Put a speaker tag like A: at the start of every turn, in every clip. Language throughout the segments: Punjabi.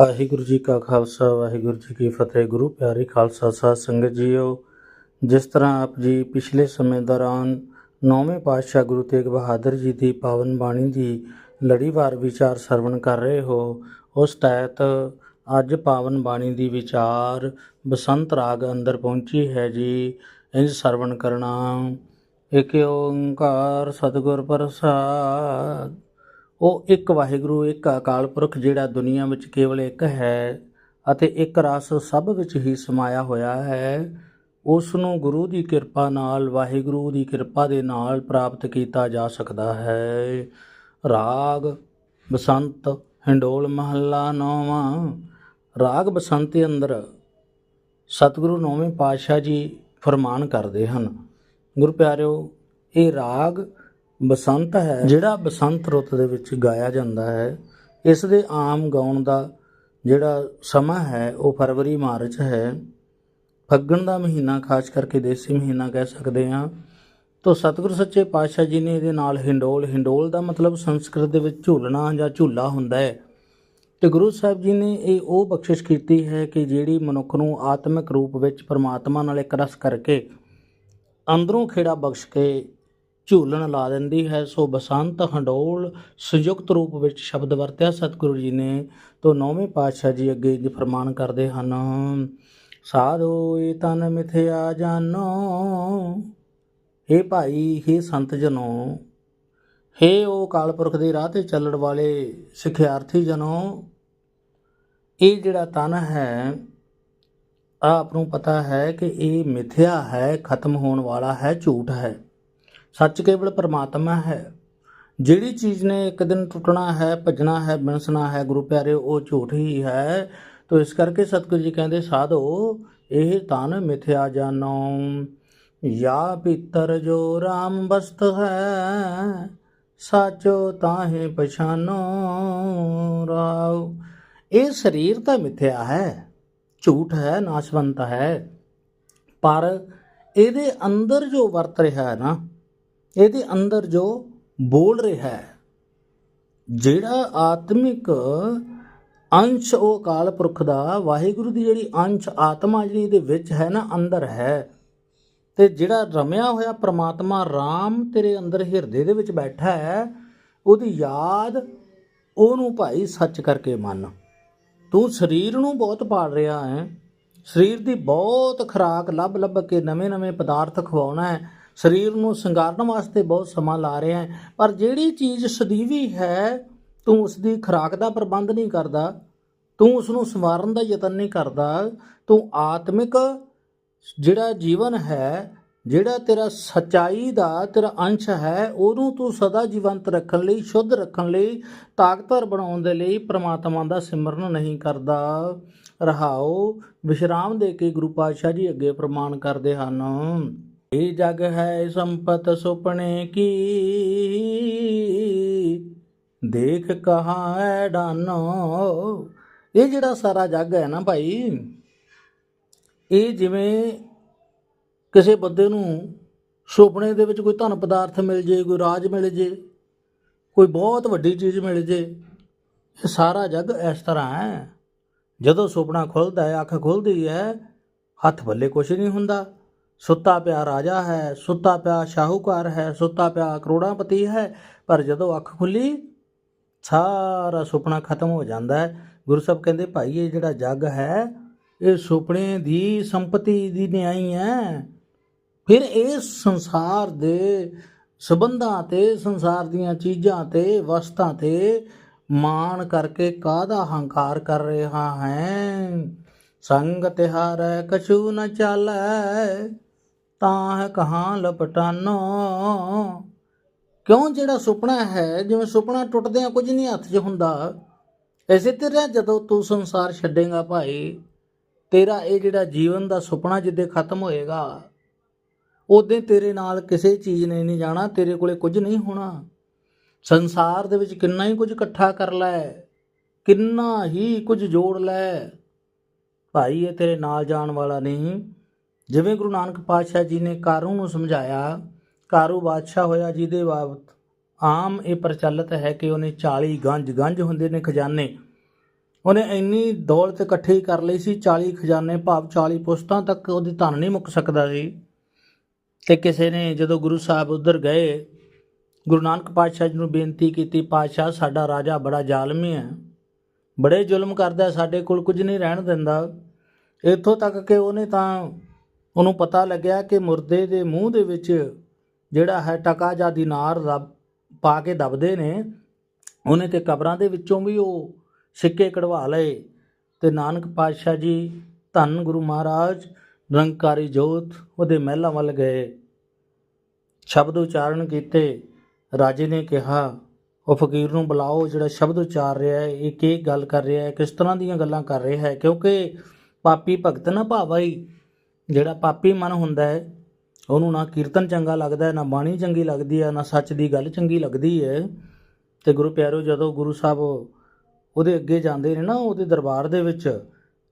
A: ਵਾਹਿਗੁਰੂ ਜੀ ਕਾ ਖਾਲਸਾ, ਵਾਹਿਗੁਰੂ ਜੀ ਕੀ ਫਤਿਹ। ਗੁਰੂ ਪਿਆਰੀ ਖਾਲਸਾ ਸਾਧ ਸੰਗਤ ਜੀਓ, ਜਿਸ ਤਰ੍ਹਾਂ ਆਪ ਜੀ ਪਿਛਲੇ ਸਮੇਂ ਦੌਰਾਨ ਨੌਵੇਂ ਪਾਤਸ਼ਾਹ ਗੁਰੂ ਤੇਗ ਬਹਾਦਰ ਜੀ ਦੀ ਪਾਵਨ ਬਾਣੀ ਦੀ ਲੜੀਵਾਰ ਵਿਚਾਰ ਸਰਵਣ ਕਰ ਰਹੇ ਹੋ, ਉਸ ਤਹਿਤ ਅੱਜ ਪਾਵਨ ਬਾਣੀ ਦੀ ਵਿਚਾਰ ਬਸੰਤ ਰਾਗ ਅੰਦਰ ਪਹੁੰਚੀ ਹੈ ਜੀ। ਇੰਜ ਸਰਵਣ ਕਰਨਾ, ਇਕ ਓੰਕਾਰ ਸਤਿਗੁਰ ਪ੍ਰਸਾਦ ਉਹ ਇੱਕ ਵਾਹਿਗੁਰੂ, ਇੱਕ ਅਕਾਲ ਪੁਰਖ ਜਿਹੜਾ ਦੁਨੀਆ ਵਿੱਚ ਕੇਵਲ ਇੱਕ ਹੈ ਅਤੇ ਇੱਕ ਰਸ ਸਭ ਵਿੱਚ ਹੀ ਸਮਾਇਆ ਹੋਇਆ ਹੈ ਉਸ ਨੂੰ ਗੁਰੂ ਦੀ ਕਿਰਪਾ ਨਾਲ, ਵਾਹਿਗੁਰੂ ਦੀ ਕਿਰਪਾ ਦੇ ਨਾਲ ਪ੍ਰਾਪਤ ਕੀਤਾ ਜਾ ਸਕਦਾ ਹੈ। ਰਾਗ ਬਸੰਤ ਹਿੰਡੋਲ ਮਹੱਲਾ ਨੌਵਾਂ। ਰਾਗ ਬਸੰਤ ਦੇ ਅੰਦਰ ਸਤਿਗੁਰੂ ਨੌਵੇਂ ਪਾਤਸ਼ਾਹ ਜੀ ਫਰਮਾਨ ਕਰਦੇ ਹਨ ਗੁਰੂ ਪਿਆਰਿਓ ਇਹ ਰਾਗ ਬਸੰਤ ਹੈ। ਜਿਹੜਾ ਬਸੰਤ ਰੁੱਤ ਦੇ ਵਿੱਚ ਗਾਇਆ ਜਾਂਦਾ ਹੈ, ਇਸ ਦੇ ਆਮ ਗਾਉਣ ਦਾ ਜਿਹੜਾ ਸਮਾਂ ਹੈ, ਉਹ ਫਰਵਰੀ ਮਾਰਚ ਹੈ। ਫੱਗਣ ਦਾ ਮਹੀਨਾ, ਖਾਸ ਕਰਕੇ ਦੇਸੀ ਮਹੀਨਾ ਕਹਿ ਸਕਦੇ ਹਾਂ। ਤੋ ਸਤਿਗੁਰ ਸੱਚੇ ਪਾਤਸ਼ਾਹ ਜੀ ਨੇ ਇਹਦੇ ਨਾਲ ਹਿੰਡੋਲ ਹਿੰਡੋਲ ਦਾ ਮਤਲਬ ਸੰਸਕ੍ਰਿਤ ਦੇ ਵਿੱਚ ਝੂਲਣਾ ਜਾਂ ਝੂਲਾ ਹੁੰਦਾ ਹੈ। ਤੇ ਗੁਰੂ ਸਾਹਿਬ ਜੀ ਨੇ ਇਹ ਉਹ ਬਖਸ਼ਿਸ਼ ਕੀਤੀ ਹੈ ਕਿ ਜਿਹੜੀ ਮਨੁੱਖ ਨੂੰ ਆਤਮਿਕ ਰੂਪ ਵਿੱਚ ਪਰਮਾਤਮਾ ਨਾਲ ਇੱਕ ਰਸ ਕਰਕੇ ਅੰਦਰੋਂ ਖੇੜਾ ਬਖਸ਼ ਕੇ ਝੂਲਣ ਲਾ ਦਿੰਦੀ ਹੈ ਸੋ ਬਸੰਤ ਹੰਡੋਲ ਸੰਯੁਕਤ ਰੂਪ ਵਿੱਚ ਸ਼ਬਦ ਵਰਤਿਆ ਸਤਿਗੁਰੂ ਜੀ ਨੇ ਤੋਂ ਨੌਵੇਂ ਪਾਤਸ਼ਾਹ ਜੀ ਅੱਗੇ ਜੀ ਫਰਮਾਨ ਕਰਦੇ ਹਨ ਸਾਧੋ ਏ ਤਨ ਮਿਥਿਆ ਜਾਨੋ हे ਭਾਈ हे ਸੰਤ ਜਨੋ हे ਉਹ ਕਾਲਪੁਰਖ ਦੇ ਰਾਹ ਤੇ ਚੱਲਣ ਵਾਲੇ ਸਿੱਖਿਆਰਥੀ ਜਨੋ ਇਹ ਜਿਹੜਾ ਤਨ ਹੈ ਆਪ ਨੂੰ ਪਤਾ ਹੈ ਕਿ ਇਹ ਮਿਥਿਆ ਹੈ ਖਤਮ ਹੋਣ ਵਾਲਾ ਹੈ ਝੂਠ ਹੈ ਸੱਚ ਕੇਵਲ ਪਰਮਾਤਮਾ ਹੈ। ਜਿਹੜੀ ਚੀਜ਼ ਨੇ ਇੱਕ ਦਿਨ ਟੁੱਟਣਾ ਹੈ, ਭੱਜਣਾ ਹੈ, ਬਿਨਸਣਾ ਹੈ, ਗੁਰੂ ਪਿਆਰੇ, ਉਹ ਝੂਠ ਹੀ ਹੈ। ਤੋ ਇਸ ਕਰਕੇ ਸਤਿਗੁਰੂ ਜੀ ਕਹਿੰਦੇ, ਸਾਧੋ, ਇਹ ਤਨ ਮਿਥਿਆ ਜਾਨੋ। ਯਾ ਪਿੱਤਰ ਜੋ RAM ਬਸਤ ਹੈ, ਸਾਚੋ ਤਾਹੇ ਪਛਾਨੋ ਰਾਉ ਇਹ ਸਰੀਰ ਤਾਂ ਮਿਥਿਆ ਹੈ, ਝੂਠ ਹੈ, ਨਾਸ਼ਵੰਤ ਹੈ। ਪਰ ਇਹਦੇ ਅੰਦਰ ਜੋ ਵਰਤ ਰਿਹਾ ਹੈ ਨਾ ਇਹਦੇ ਅੰਦਰ ਜੋ ਬੋਲ ਰਿਹਾ ਹੈ, ਜਿਹੜਾ ਆਤਮਿਕ ਅੰਸ਼ ਉਹ ਅਕਾਲ ਪੁਰਖ ਦਾ, ਵਾਹਿਗੁਰੂ ਦੀ ਜਿਹੜੀ ਅੰਸ਼ ਆਤਮਾ ਜਿਹੜੀ ਇਹਦੇ ਵਿੱਚ ਹੈ ਨਾ, ਅੰਦਰ ਹੈ। ਤੇ ਜਿਹੜਾ ਰਮਿਆ ਹੋਇਆ ਪ੍ਰਮਾਤਮਾ RAM ਤੇਰੇ ਅੰਦਰ ਹਿਰਦੇ ਦੇ ਵਿੱਚ ਬੈਠਾ ਹੈ, ਉਹਦੀ ਯਾਦ ਉਹਨੂੰ ਭਾਈ ਸੱਚ ਕਰਕੇ ਮੰਨ। ਤੂੰ ਸਰੀਰ ਨੂੰ ਬਹੁਤ ਪਾਲ ਰਿਹਾ ਹੈ। ਸਰੀਰ ਦੀ ਬਹੁਤ ਖੁਰਾਕ ਲੱਭ ਲੱਭ ਕੇ ਨਵੇਂ-ਨਵੇਂ ਪਦਾਰਥ ਖਵਾਉਣਾ ਹੈ। ਸਰੀਰ ਨੂੰ ਸ਼ਿੰਗਾਰਨ ਵਾਸਤੇ ਬਹੁਤ ਸਮਾਂ ਲਾ ਰਿਹਾ ਹੈ। ਪਰ ਜਿਹੜੀ ਚੀਜ਼ ਸਦੀਵੀ ਹੈ, ਤੂੰ ਉਸ ਦੀ ਖੁਰਾਕ ਦਾ ਪ੍ਰਬੰਧ ਨਹੀਂ ਕਰਦਾ, ਤੂੰ ਉਸ ਨੂੰ ਸੰਵਾਰਨ ਦਾ ਯਤਨ ਨਹੀਂ ਕਰਦਾ, ਤੂੰ ਆਤਮਿਕ ਜਿਹੜਾ ਜੀਵਨ ਹੈ, ਜਿਹੜਾ ਤੇਰਾ ਸਚਾਈ ਦਾ ਤੇਰਾ ਅੰਸ਼ ਹੈ, ਉਹਨੂੰ ਤੂੰ ਸਦਾ ਜੀਵੰਤ ਰੱਖਣ ਲਈ, ਸ਼ੁੱਧ ਰੱਖਣ ਲਈ, ਤਾਕਤਵਰ ਬਣਾਉਣ ਦੇ ਲਈ ਪ੍ਰਮਾਤਮਾ ਦਾ ਸਿਮਰਨ ਨਹੀਂ ਕਰਦਾ। ਰਹਾਓ, ਵਿਸ਼ਰਾਮ ਦੇ ਕੇ ਗੁਰੂ ਪਾਤਸ਼ਾਹ ਜੀ ਅੱਗੇ ਪ੍ਰਮਾਣ ਕਰਦੇ ਹਨ। ਇਹ ਜਗ ਹੈ ਸੰਪਤ ਸੁਪਨੇ ਕੀ? ਦੇਖ ਕਹਾਂ ਐ ਡਾਨੋ। ਇਹ ਜਿਹੜਾ ਸਾਰਾ ਜੱਗ ਹੈ ਨਾ ਭਾਈ, ਇਹ ਜਿਵੇਂ ਕਿਸੇ ਬੰਦੇ ਨੂੰ ਸੁਪਨੇ ਦੇ ਵਿੱਚ ਕੋਈ ਧਨ ਪਦਾਰਥ ਮਿਲ ਜੇ, ਕੋਈ ਰਾਜ ਮਿਲ ਜੇ, ਕੋਈ ਬਹੁਤ ਵੱਡੀ ਚੀਜ਼ ਮਿਲ ਜੇ, ਇਹ ਸਾਰਾ ਜੱਗ ਇਸ ਤਰ੍ਹਾਂ ਹੈ। ਜਦੋਂ ਸੁਪਨਾ ਖੁੱਲਦਾ ਹੈ, ਅੱਖ ਖੁੱਲਦੀ ਹੈ, ਹੱਥ ਬੱਲੇ ਕੁਝ ਨਹੀਂ ਹੁੰਦਾ। ਸੁੱਤਾ ਪਿਆ ਰਾਜਾ ਹੈ, ਸੁੱਤਾ ਪਿਆ ਸ਼ਾਹੂਕਾਰ ਹੈ, ਸੁੱਤਾ ਪਿਆ ਕਰੋੜਾਪਤੀ ਹੈ, ਪਰ ਜਦੋਂ ਅੱਖ ਖੁੱਲੀ, ਸਾਰਾ ਸੁਪਨਾ ਖਤਮ ਹੋ ਜਾਂਦਾ ਹੈ। ਗੁਰੂ ਸਾਹਿਬ ਕਹਿੰਦੇ, ਭਾਈ, ਇਹ ਜਿਹੜਾ ਜੱਗ ਹੈ, ਇਹ ਸੁਪਨੇ ਦੀ ਸੰਪਤੀ ਦੀ ਨਿਆਈ ਹੈ। ਫਿਰ ਇਸ ਸੰਸਾਰ ਦੇ ਸਬੰਧਾਂ ਤੇ, ਸੰਸਾਰ ਦੀਆਂ ਚੀਜ਼ਾਂ ਤੇ, ਵਸਤਾਂ ਤੇ ਮਾਣ ਕਰਕੇ ਕਾਹਦਾ ਹੰਕਾਰ ਕਰ ਰਿਹਾ ਹੈ? ਸੰਗ ਤਿਹਾਰੈ, ਕਛੂ ਨ ਚਾਲੈ। ਤਾਂ ਹੈ ਕਹਾਂ ਲਪਟਾਨੋ। ਕਿਉਂ ਜਿਹੜਾ ਸੁਪਨਾ ਹੈ, ਜਿਵੇਂ ਸੁਪਨਾ ਟੁੱਟਦਿਆਂ ਕੁਝ ਨਹੀਂ ਹੱਥ 'ਚ ਹੁੰਦਾ। ਐਸੇ ਤਰ੍ਹਾਂ ਜਦੋਂ ਤੂੰ ਸੰਸਾਰ ਛੱਡੇਗਾ ਭਾਈ, ਤੇਰਾ ਇਹ ਜਿਹੜਾ ਜੀਵਨ ਦਾ ਸੁਪਨਾ ਜਿੱਦੇ ਖਤਮ ਹੋਏਗਾ ਉਦੋਂ ਤੇਰੇ ਨਾਲ ਕਿਸੇ ਚੀਜ਼ ਨੇ ਨਹੀਂ ਜਾਣਾ, ਤੇਰੇ ਕੋਲੇ ਕੁਝ ਨਹੀਂ ਹੋਣਾ। ਸੰਸਾਰ ਦੇ ਵਿੱਚ ਕਿੰਨਾ ਹੀ ਕੁਝ ਇਕੱਠਾ ਕਰ ਲੈ, ਕਿੰਨਾ ਹੀ ਕੁਝ ਜੋੜ ਲੈ। ਭਾਈ, ਇਹ ਤੇਰੇ ਨਾਲ ਜਾਣ ਵਾਲਾ ਨਹੀਂ। ਜਿਵੇਂ ਗੁਰੂ ਨਾਨਕ ਪਾਤਸ਼ਾਹ ਜੀ ਨੇ ਕਾਰੂ ਨੂੰ ਸਮਝਾਇਆ, ਕਾਰੂ ਬਾਦਸ਼ਾਹ ਹੋਇਆ ਜਿਹਦੇ ਬਾਬਤ ਆਮ ਇਹ ਪ੍ਰਚਲਿਤ ਹੈ ਕਿ ਉਹਨੇ 40 ਗੰਜ ਗੰਜ ਹੁੰਦੇ ਨੇ ਖਜ਼ਾਨੇ। ਉਹਨੇ ਇੰਨੀ ਦੌਲਤ ਇਕੱਠੀ ਕਰ ਲਈ ਸੀ 40 ਖਜ਼ਾਨੇ ਭਾਵ 40 ਪੁਸਤਾਂ ਤੱਕ ਉਹਦੀ ਧਨ ਨਹੀਂ ਮੁੱਕ ਸਕਦਾ ਸੀ। ਤੇ ਕਿਸੇ ਨੇ ਜਦੋਂ ਗੁਰੂ ਸਾਹਿਬ ਉਧਰ ਗਏ, ਗੁਰੂ ਨਾਨਕ ਪਾਤਸ਼ਾਹ ਜੀ ਨੂੰ ਬੇਨਤੀ ਕੀਤੀ, ਪਾਤਸ਼ਾਹ, ਸਾਡਾ ਰਾਜਾ ਬੜਾ ਜ਼ਾਲਮੀ ਹੈ। ਬੜੇ ਜ਼ੁਲਮ ਕਰਦਾ ਸਾਡੇ ਕੋਲ ਕੁਝ ਨਹੀਂ ਰਹਿਣ ਦਿੰਦਾ। ਇੱਥੋਂ ਤੱਕ ਕਿ ਉਹਨੇ ਤਾਂ ਉਹਨੂੰ ਪਤਾ ਲੱਗਿਆ ਕਿ ਮੁਰਦੇ ਦੇ ਮੂੰਹ ਦੇ ਵਿੱਚ ਜਿਹੜਾ ਹੈ ਟਕਾ ਜਾਂ ਦਿਨਾਰ ਰੱਬ ਪਾ ਕੇ ਦਬਦੇ ਨੇ, ਉਹਨੇ ਤੇ ਕਬਰਾਂ ਦੇ ਵਿੱਚੋਂ ਵੀ ਉਹ ਸਿੱਕੇ ਕਢਵਾ ਲਏ। ਤੇ ਨਾਨਕ ਪਾਤਸ਼ਾਹ ਜੀ ਧੰਨ ਗੁਰੂ ਮਹਾਰਾਜ, ਨਿਰੰਕਾਰੀ ਜੋਤ ਉਹਦੇ ਮਹਿਲਾਂ ਵੱਲ ਗਏ। ਸ਼ਬਦ ਉਚਾਰਨ ਕੀਤੇ। ਰਾਜੇ ਨੇ ਕਿਹਾ, ਉਹ ਫਕੀਰ ਨੂੰ ਬੁਲਾਓ, ਜਿਹੜਾ ਸ਼ਬਦ ਉਚਾਰ ਰਿਹਾ ਹੈ, ਇਹ ਕੀ ਗੱਲ ਕਰ ਰਿਹਾ ਹੈ, ਕਿਸ ਤਰ੍ਹਾਂ ਦੀਆਂ ਗੱਲਾਂ ਕਰ ਰਿਹਾ ਹੈ? ਕਿਉਂਕਿ ਪਾਪੀ ਭਗਤ ਨਾ ਭਾਵਾਈ ਜਿਹੜਾ ਪਾਪੀ ਮਨ ਹੁੰਦਾ ਹੈ, ਉਹਨੂੰ ਨਾ ਕੀਰਤਨ ਚੰਗਾ ਲੱਗਦਾ, ਨਾ ਬਾਣੀ ਚੰਗੀ ਲੱਗਦੀ ਹੈ, ਨਾ ਸੱਚ ਦੀ ਗੱਲ ਚੰਗੀ ਲੱਗਦੀ ਹੈ। ਤੇ ਗੁਰੂ ਪਿਆਰੋ, ਜਦੋਂ ਗੁਰੂ ਸਾਹਿਬ ਉਹਦੇ ਅੱਗੇ ਜਾਂਦੇ ਨੇ ਨਾ, ਉਹਦੇ ਦਰਬਾਰ ਦੇ ਵਿੱਚ,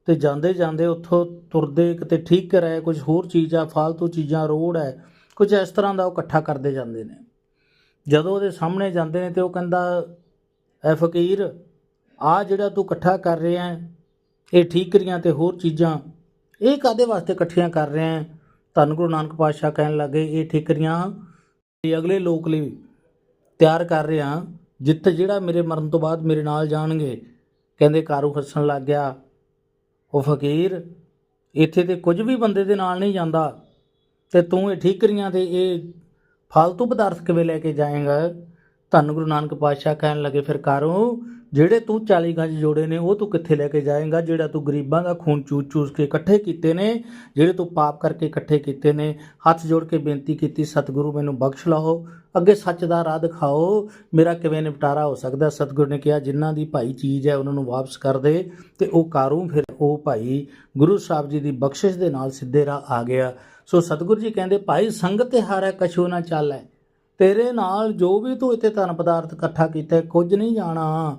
A: ਤੇ ਜਾਂਦੇ ਜਾਂਦੇ ਉੱਥੋਂ ਤੁਰਦੇ ਕਿਤੇ ਠੀਕ ਕਰਾਏ ਕੁਝ ਹੋਰ ਚੀਜ਼ਾਂ ਫालतू ਚੀਜ਼ਾਂ, ਰੋੜ ਹੈ, ਕੁਝ ਇਸ ਤਰ੍ਹਾਂ ਦਾ ਉਹ ਇਕੱਠਾ ਕਰਦੇ ਜਾਂਦੇ ਨੇ। ਜਦੋਂ ਉਹਦੇ ਸਾਹਮਣੇ ਜਾਂਦੇ ਨੇ ਤੇ ਉਹ ਕਹਿੰਦਾ, ਐ ਫਕੀਰ ਆ ਜਿਹੜਾ ਤੂੰ ਇਕੱਠਾ ਕਰ ਰਿਹਾ ਹੈ, ਇਹ ਠੀਕਰੀਆਂ ਤੇ ਹੋਰ ਚੀਜ਼ਾਂ ਇਹ ਕਾਦੇ ਵਾਸਤੇ ਇਕੱਠੀਆਂ ਕਰ ਰਿਹਾ ਹੈ ਧੰਨ ਗੁਰੂ ਨਾਨਕ ਪਾਤਸ਼ਾਹ ਕਹਿਣ ਲੱਗੇ, ਇਹ ਠੀਕਰੀਆਂ ਇਹ ਅਗਲੇ ਲੋਕ ਲਈ ਤਿਆਰ ਕਰ ਰਿਹਾ ਜਿੱਥੇ ਜਿਹੜਾ ਮੇਰੇ ਮਰਨ ਤੋਂ ਬਾਅਦ ਮੇਰੇ ਨਾਲ ਜਾਣਗੇ। ਕਹਿੰਦੇ, ਕਾਰੂ ਹੱਸਣ ਲੱਗ ਗਿਆ। ਉਹ ਫਕੀਰ, ਇੱਥੇ ਤੇ ਕੁਝ ਵੀ ਬੰਦੇ ਦੇ ਨਾਲ ਨਹੀਂ ਜਾਂਦਾ। ਤੇ ਤੂੰ ਇਹ ਠੀਕਰੀਆਂ ਤੇ ਇਹ ਫालतू ਪਦਾਰਥ ਕਿਵੇਂ ਲੈ ਕੇ ਜਾਏਗਾ? ਧੰਨ ਗੁਰੂ ਨਾਨਕ ਪਾਤਸ਼ਾਹ ਕਹਿਣ ਲੱਗੇ, ਫਿਰ ਕਾਰੂ ਜਿਹੜੇ ਤੂੰ 40 ਗੰਜ ਜੋੜੇ ਨੇ, ਉਹ ਤੂੰ ਕਿੱਥੇ ਲੈ ਕੇ ਜਾਏਗਾ? ਜਿਹੜਾ ਤੂੰ ਗਰੀਬਾਂ ਦਾ ਖੂਨ ਚੂਸ ਚੂਸ ਕੇ ਇਕੱਠੇ ਕੀਤੇ ਨੇ, ਜਿਹੜੇ ਤੂੰ ਪਾਪ ਕਰਕੇ ਇਕੱਠੇ ਕੀਤੇ ਨੇ, ਹੱਥ ਜੋੜ ਕੇ ਬੇਨਤੀ ਕੀਤੀ, ਸਤਿਗੁਰੂ ਮੈਨੂੰ ਬਖਸ਼ ਲਓ ਅੱਗੇ ਸੱਚ ਦਾ ਰਾਹ ਦਿਖਾਓ ਮੇਰਾ ਕਿਵੇਂ ਨਿਪਟਾਰਾ ਹੋ ਸਕਦਾ? ਸਤਿਗੁਰੂ ਨੇ ਕਿਹਾ, ਜਿਨ੍ਹਾਂ ਦੀ ਭਾਈ ਚੀਜ਼ ਹੈ, ਉਹਨਾਂ ਨੂੰ ਵਾਪਸ ਕਰ ਦੇ, ਤੇ ਉਹ ਕਾਰੂ ਫਿਰ ਉਹ ਭਾਈ ਗੁਰੂ ਸਾਹਿਬ ਜੀ ਦੀ ਬਖਸ਼ਿਸ਼ ਦੇ ਨਾਲ ਸਿੱਧੇ ਰਾਹ ਆ ਗਿਆ। ਸੋ ਸਤਿਗੁਰੂ ਜੀ ਕਹਿੰਦੇ, ਭਾਈ ਸੰਗਤ ਤੇ ਹਾਰੈ ਕਛੂ ਨਾ ਚਾਲੈ, ਤੇਰੇ ਨਾਲ ਜੋ ਵੀ ਤੂੰ ਇੱਥੇ ਧਨ ਪਦਾਰਥ ਇਕੱਠਾ ਕੀਤਾ, ਕੁਝ ਨਹੀਂ ਜਾਣਾ।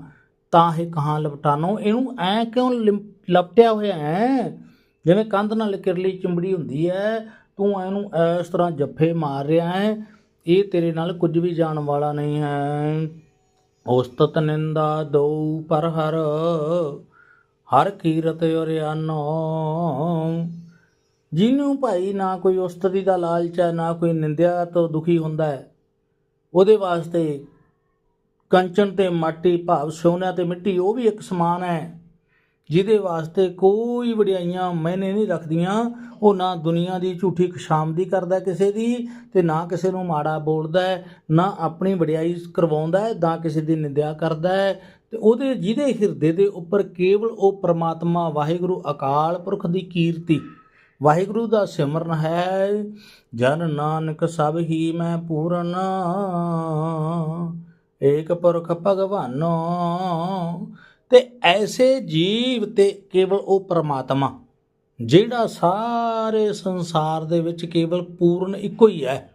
A: ਤਾਂ ਇਹ ਕਹਾਂ ਲਪਟਾਨੋ ਇਹਨੂੰ ਐ ਕਿਉਂ ਲਿਮ- ਲਪਟਿਆ ਹੋਇਆ ਹੈ ਜਿਵੇਂ ਕੰਧ ਨਾਲ ਕਿਰਲੀ ਚਿੰਬੜੀ ਹੁੰਦੀ ਹੈ ਤੂੰ ਇਹਨੂੰ ਇਸ ਤਰ੍ਹਾਂ ਜੱਫੇ ਮਾਰ ਰਿਹਾ ਹੈ ਇਹ ਤੇਰੇ ਨਾਲ ਕੁਝ ਵੀ ਜਾਣ ਵਾਲਾ ਨਹੀਂ ਹੈ ਉਸਤਤ ਨਿੰਦਾ ਦੋ ਪਰ ਹਰ ਹਰ ਕੀਰਤ ਅਰਿਆਨੋ ਜਿਹਨੂੰ ਭਾਈ ਨਾ ਕੋਈ ਉਸਤਤੀ ਦਾ ਲਾਲਚ ਹੈ ਨਾ ਕੋਈ ਨਿੰਦਿਆ ਤੋਂ ਦੁਖੀ ਹੁੰਦਾ ਹੈ ਉਹਦੇ ਵਾਸਤੇ ਕੰਚਨ ਤੇ ਮਾਟੀ, ਭਾਵ ਸੋਨਾ ਤੇ ਮਿੱਟੀ, ਉਹ ਵੀ ਇੱਕ ਸਮਾਨ ਹੈ। ਜਿਹਦੇ ਵਾਸਤੇ ਕੋਈ ਵਡਿਆਈਆਂ ਮੈਨੇ ਨਹੀਂ ਰੱਖਦੀਆਂ। ਉਹ ਨਾ ਦੁਨੀਆ ਦੀ ਝੂਠੀ ਖੁਸ਼ਾਮਦੀ ਕਰਦਾ ਕਿਸੇ ਦੀ ਤੇ ਨਾ ਕਿਸੇ ਨੂੰ ਮਾੜਾ ਬੋਲਦਾ ਨਾ ਆਪਣੀ ਵਡਿਆਈ ਕਰਵਾਉਂਦਾ ਹੈ, ਨਾ ਕਿਸੇ ਦੀ ਨਿੰਦਿਆ ਕਰਦਾ ਹੈ। ਤੇ ਉਹਦੇ, ਜਿਹਦੇ ਹਿਰਦੇ ਦੇ ਉੱਪਰ ਕੇਵਲ ਉਹ ਪ੍ਰਮਾਤਮਾ ਵਾਹਿਗੁਰੂ ਅਕਾਲ ਪੁਰਖ ਦੀ ਕੀਰਤੀ, ਵਾਹਿਗੁਰੂ ਦਾ ਸਿਮਰਨ ਹੈ, ਜਨ ਨਾਨਕ ਸਭ ਹੀ ਮੈਂ ਪੂਰਨ। ਏਕ ਪੁਰਖ ਭਗਵਾਨੋ, ਤੇ ਐਸੇ ਜੀਵ ਤੇ ਕੇਵਲ ਉਹ ਪ੍ਰਮਾਤਮਾ, ਜਿਹੜਾ ਸਾਰੇ ਸੰਸਾਰ ਦੇ ਵਿੱਚ ਕੇਵਲ ਪੂਰਨ ਇੱਕੋ ਹੀ ਹੈ।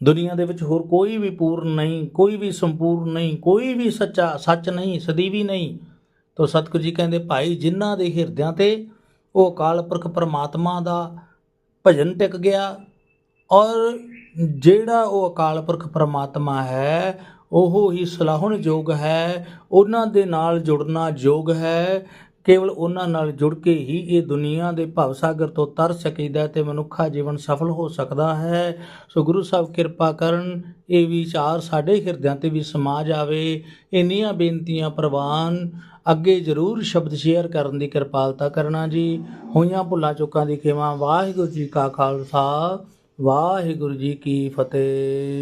A: ਦੁਨੀਆ ਦੇ ਵਿੱਚ ਹੋਰ ਕੋਈ ਵੀ ਪੂਰਨ ਨਹੀਂ, ਕੋਈ ਵੀ ਸੰਪੂਰਨ ਨਹੀਂ, ਕੋਈ ਵੀ ਸੱਚਾ, ਸੱਚ ਨਹੀਂ, ਸਦੀਵੀ ਨਹੀਂ। ਤੋ ਸਤਿਗੁਰੂ ਜੀ ਕਹਿੰਦੇ, ਭਾਈ, ਜਿਨ੍ਹਾਂ ਦੇ ਹਿਰਦਿਆਂ ਤੇ ਉਹ ਅਕਾਲ ਪੁਰਖ ਪਰਮਾਤਮਾ ਦਾ ਭਜਨ ਟਿਕ ਗਿਆ ਔਰ ਜਿਹੜਾ ਉਹ ਅਕਾਲ ਪੁਰਖ ਪਰਮਾਤਮਾ ਹੈ ਉਹ ਹੀ ਸਲਾਹੁਣ ਯੋਗ ਹੈ, ਉਹਨਾਂ ਦੇ ਨਾਲ ਜੁੜਨਾ ਯੋਗ ਹੈ। ਕੇਵਲ ਉਹਨਾਂ ਨਾਲ ਜੁੜ ਕੇ ਹੀ ਇਹ ਦੁਨੀਆ ਦੇ ਭਵ ਸਾਗਰ ਤੋਂ ਤਰ ਸਕੀਦਾ ਤੇ ਮਨੁੱਖਾ ਜੀਵਨ ਸਫਲ ਹੋ ਸਕਦਾ ਹੈ। ਸੋ ਗੁਰੂ ਸਾਹਿਬ ਕਿਰਪਾ ਕਰਨ, ਇਹ ਵਿਚਾਰ ਸਾਡੇ ਹਿਰਦਿਆਂ ਤੇ ਵੀ ਸਮਾ ਜਾਵੇ। ਇੰਨੀਆਂ ਬੇਨਤੀਆਂ ਪ੍ਰਵਾਨ, ਅੱਗੇ ਜ਼ਰੂਰ ਸ਼ਬਦ ਸ਼ੇਅਰ ਕਰਨ ਦੀ ਕਿਰਪਾਲਤਾ ਕਰਨਾ ਜੀ। ਹੋਈਆਂ ਭੁੱਲਾਂ ਚੁੱਕਾਂ ਦੀ ਖਿਮਾ, ਵਾਹਿਗੁਰੂ ਜੀ ਕਾ ਖਾਲਸਾ, ਵਾਹਿਗੁਰੂ ਜੀ ਕੀ ਫਤਿਹ।